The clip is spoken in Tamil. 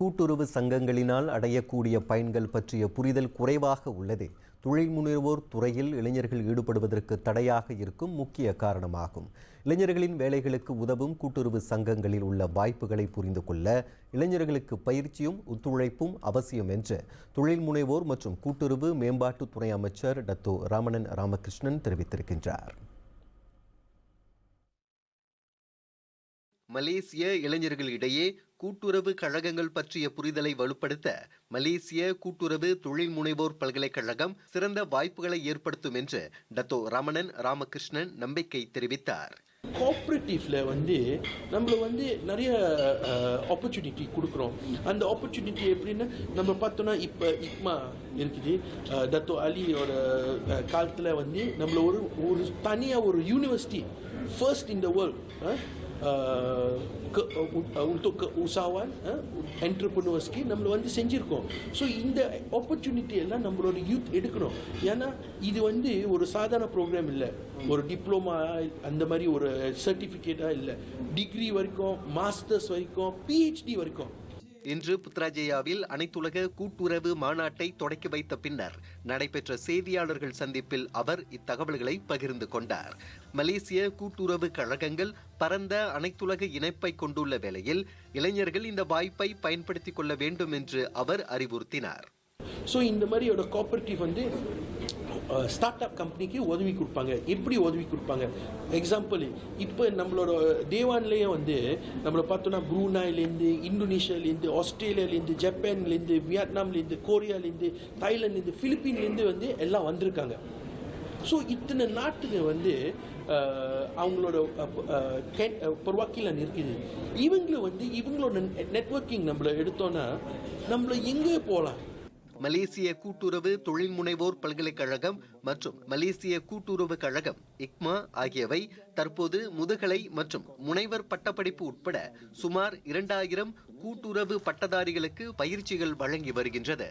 கூட்டுறவு சங்கங்களினால் அடையக்கூடிய பயன்கள் பற்றிய புரிதல் குறைவாக உள்ளது. தொழில் முனைவோர் துறையில் இளைஞர்கள் ஈடுபடுவதற்கு தடையாக இருக்கும் முக்கிய காரணமாகும். இளைஞர்களின் வேலைகளுக்கு உதவும் கூட்டுறவு சங்கங்களில் உள்ள வாய்ப்புகளை புரிந்து கொள்ள இளைஞர்களுக்கு பயிற்சியும் ஒத்துழைப்பும் அவசியம் என்று தொழில் முனைவோர் மற்றும் கூட்டுறவு மேம்பாட்டுத்துறை அமைச்சர் டத்தோ ராமணன் ராமகிருஷ்ணன் தெரிவித்திருக்கின்றார். மலேசிய இளைஞர்களிடையே கூட்டுறவு கழகங்கள் பற்றிய புரிதலை வலுப்படுத்த மலேசிய கூட்டுறவு தொழில் முனைவோர் பல்கலைக்கழகம் சிறந்த வாய்ப்புகளை ஏற்படுத்தும் என்று டத்தோ ரமணன் ராமகிருஷ்ணன் நம்பிக்கை தெரிவித்தார். கோஆப்ரேட்டிவ்ல வந்து நம்மள வந்து நிறைய ஆப்பர்ச்சுனிட்டி கொடுக்குறோம். அந்த ஆப்பர்ச்சுனிட்டி எப்படின்னா நம்ம பார்த்தோன்னா இப்போ இக்மா இருக்குது. தத்தோ அலியோட காலத்தில் வந்து நம்மள ஒரு ஒரு தனியாக ஒரு university first in the world Uh, ke, uh, uh, untuk keusahawan uh, entrepreneurski நம்மள வந்து செஞ்சிருக்கோம். ஸோ இந்த ஆப்பர்ச்சுனிட்டி எல்லாம் நம்மளோட யூத் எடுக்கணும். ஏன்னா இது வந்து ஒரு சாதாரண ப்ரோக்ராம் இல்லை. ஒரு டிப்ளமா அந்த மாதிரி ஒரு சர்டிஃபிகேட்டாக இல்லை. டிகிரி வரைக்கும் மாஸ்டர்ஸ் வரைக்கும் பிஹெச்டி வரைக்கும். இன்று புத்ராஜயாவில் அனைத்துலக கூட்டுறவு மாநாட்டை தொடக்கி வைத்த பின்னர் நடைபெற்ற செய்தியாளர்கள் சந்திப்பில் அவர் இத்தகவல்களை பகிர்ந்து கொண்டார். மலேசிய கூட்டுறவு கழகங்கள் பரந்த அனைத்துலக இணைப்பை கொண்டுள்ள வேளையில் இளைஞர்கள் இந்த வாய்ப்பை பயன்படுத்திக் கொள்ள வேண்டும் என்று அவர் அறிவுறுத்தினார். ஸோ இந்த மாதிரியோட கோஆபரேட்டிவ் வந்து ஸ்டார்ட் அப் கம்பெனிக்கு உதவி கொடுப்பாங்க. எப்படி உதவி கொடுப்பாங்க? எக்ஸாம்பிள் இப்போ நம்மளோட தேவான்லேயே வந்து நம்மளை பார்த்தோன்னா ப்ரூனாயிலேருந்து இந்தோனேஷியாலேருந்து ஆஸ்திரேலியாலேருந்து ஜப்பான்லேருந்து வியட்நாம்லேருந்து கொரியாலேருந்து தாய்லாந்துலேருந்து ஃபிலிப்பீன்லேருந்து வந்து எல்லாம் வந்திருக்காங்க. ஸோ இத்தனை நாட்டுக்கு வந்து அவங்களோட பர்வாக்கிலான் இருக்குது இவங்களை வந்து இவங்களோட நெட்வொர்க்கிங் நம்மளை எடுத்தோன்னா நம்மளை எங்கே போகலாம்? மலேசிய கூட்டுறவு தொழில் முனைவோர் பல்கலைக்கழகம் மற்றும் மலேசிய கூட்டுறவு கழகம் இக்மா ஆகியவை தற்போது முதுகலை மற்றும் முனைவர் பட்டப்படிப்பு உட்பட சுமார் இரண்டாயிரம் கூட்டுறவு பட்டதாரிகளுக்கு பயிற்சிகள் வழங்கி வருகின்றது.